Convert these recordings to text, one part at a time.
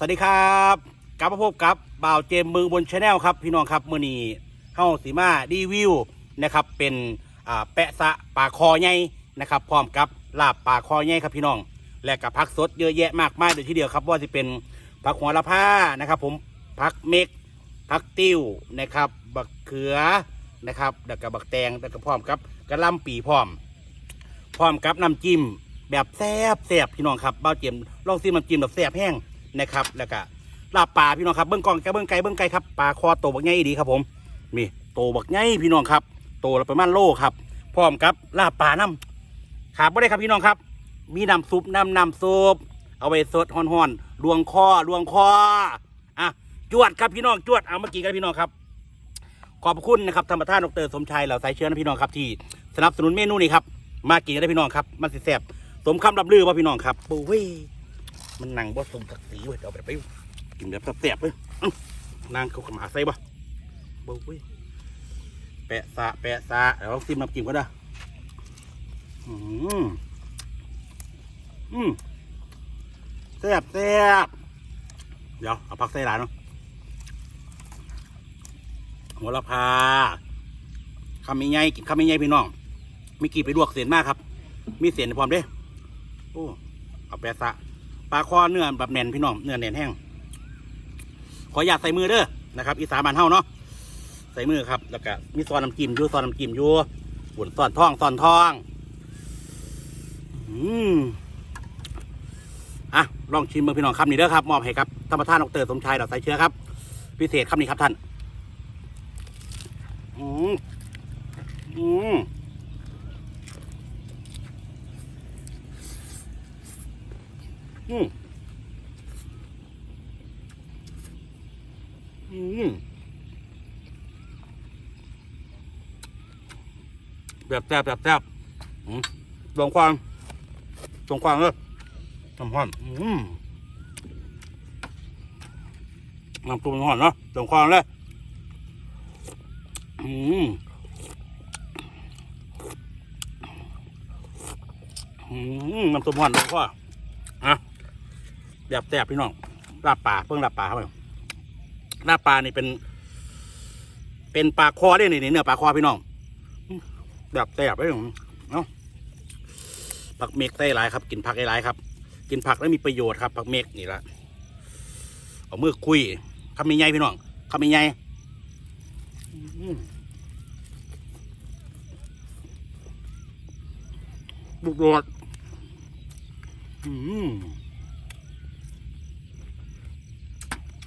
สวัสดีครับกลับมาพบกับบ่าวเจมมือบนชาแนลครับพี่น้องครับมือนีเข้าสีมารีวิวนะครับเป็นแปะสะปลาคอใหญ่นะครับพร้อมกับลาบปลาคอใหญ่ครับพี่น้อง และกับผักสดเยอะแยะมากมายเลยทีเดียวครับว่าจะเป็นผักหัวละผ้านะครับผมผักเม็กผักติ้วนะครับบักเขือนะครับแล้วก็บักแตงแล้วก็พร้อมกับกระลำปีพร้อม พร้อมกับน้ำจิ้มแบบแซ่บแซ่บพี่น้องครับเบ้าเจียมลองซิมน้ำจิ้มแบบแซ่บแห้ง นะครับ แล้วก็ลาบปลาพี่น้องครับเบิ้งกองแกเบิ้องไก่เบิ้องไก่ครับปลาคอโตบักใหญ่ดีครับผมนี่โตบักใหญ่พี่น้องครับ โตละประมาณโลครับ พร้อมกับลาบปลาน้ำขาดไม่ได้ครับพี่น้องครับ มีน้ำซุปน้ำน้ำซุปเอาไว้สดห่อนๆลวงคอลวงคออะจวดครับพี่น้องจวดเอาเมากินกันพี่น้องครับ ขอบคุณนะครับธรรมทานดรสมชายเหล่าสายเชื้อนะพี่น้องครับที่สนับสนุนเมนูนี้ครับมากินกันได้พี่น้องครับมันสิแซ่บสมคำรับลือว่าพี่น้องครับโอ้ย มันนั่งบ่สมศักดิ์ศรีเว้ยเอาไปไปกินแบบแซ่บๆเลยนางเขาขมาใส่บ่โอ้ยแปะสะแปะสะเดี๋ยวลองซิมน้ำจิ้มก็ได้อืมอืมแซ่บแซ่บเดี๋ยวเอาผักใส่หลายเนาะหัวละพาคำมีไงกินคำมีไงพี่น้องมีกี่ไปลวกเสียนมากครับ มีเสียนพร้อมเด้โอ้เอาแปะสะ ปลาคอเนื้อแบบแน่นพี่น้องเนื้อแน่นแห้งขออยากใส่มือเด้อนะครับ อีสานบ้านเฮาเนาะใส่มือครับ แล้วก็มีซอสน้ำจิ้มอยู่ซอสน้ำจิ้มอยู่บุ่นซอนทองซอนทองอืมอะลองชิมเมืองพี่น้องคำนี้เด้อครับมอบให้ครับท่านประธานดรสมชายดอกสายเชื้อครับ พิเศษคำนี้ครับท่าน อืมอืม อืมอืมแบบแซ่บแบบแซ่บอืมลงความลงความเลยน้ำห้อนอืมน้ำตุ้มหอนเนาะลงความเลยอืมอืมน้ำตุ้มหอนลงความอะ แบบแซ่บพี่น้องลาบปลาเพิ่งลาบปลาครับลาบปลานี่เป็น เป็นปลาคอได้นี่เนื้อปลาคอพี่น้องแบบแซ่บเลยเนาะผักเมกได้หลายครับ กินผักได้หลายครับ กินผักแล้วมีประโยชน์ครับผักเมกนี่ละเอามือคุยคำมีไงพี่น้องคำมีไงบุกโดดอืม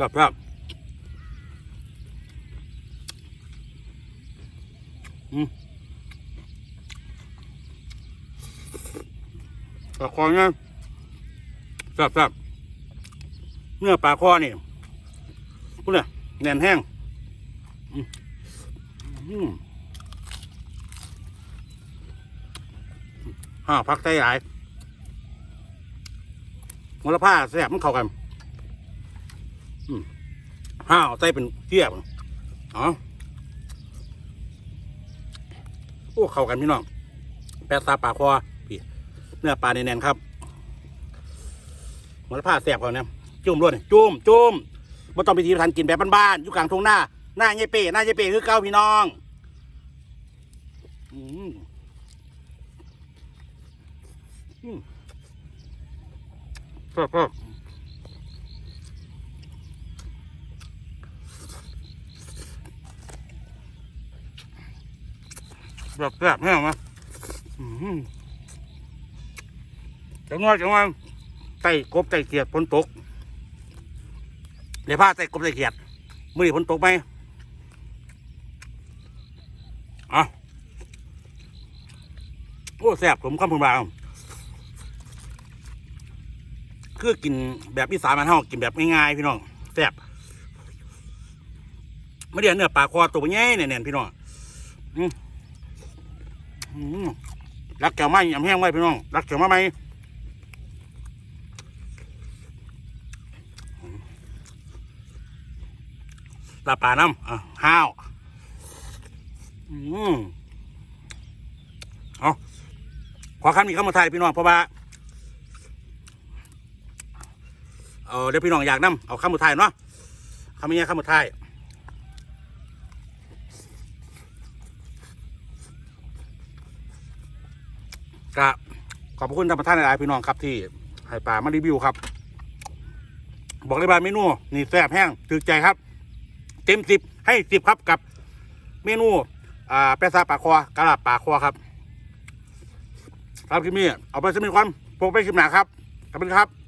ครับครับอืมปลาคอเนี่ยครับครับเนื้อปลาคอนี่พูดเลยแน่นแห้งอืมห้าพักใจหลายมลผ้าแซ่บมันเข้ากัน ห้าวใส่เป็นเทียบอ๋อโอ้เข้ากันพี่น้องแปะซาปลาคอพี่เนื้อปลาแน่นๆครับมันผ้าแสบเขาเนี่ยจุ่มรวดนี่จุ่มจุ่มมันต้องไปทีทันกินแบบบ้านๆอยู่กลางทุ่งหน้าหน้าเยเป้หน้าเยเป้คือเก้าพี่น้องอืมอืมครับครับ แบบแบบแห้งไหมอื้อหือจังหวะจังหวะไต่กบไต่เขียดฝนตกเดี๋ยวพาไต่กบไต่เขียดมือนี้ฝนตกไหมอะโอ้แซ่บผมข้ามพูนบางคือกินแบบอีสานมันเฮากินแบบง่ายๆพี่น้องแซ่บไม่ได้เนื้อปลาคอตัวใหญ่แน่นพี่น้อง รักแก้วไม้ยำแห้งไว้พี่น้อง รักแก้วมาไหมปลาปลาน้ำอะห้าวอืมเอาขอคำนี้เข้ามาไทยพี่น้องเพราะว่าเออเดี๋ยวพี่น้องอยากนํเอาข้ามมือไทายเนาะคำนี้ยข้ามมือไทาย ก็ขอบคุณท่านประธานหลายพี่น้องครับที่ให้ป่ามารีวิวครับ บอกเลยว่าเมนูนี่แซ่บแห้งถึกใจครับ เต็มสิบให้สิบครับกับ เมนู อ่าแปซาปลาคอกระลาบปลาคอครับครับคลิปนี้เอาไปสมิความพกไปคลิปหนาครับขอบคุณครับ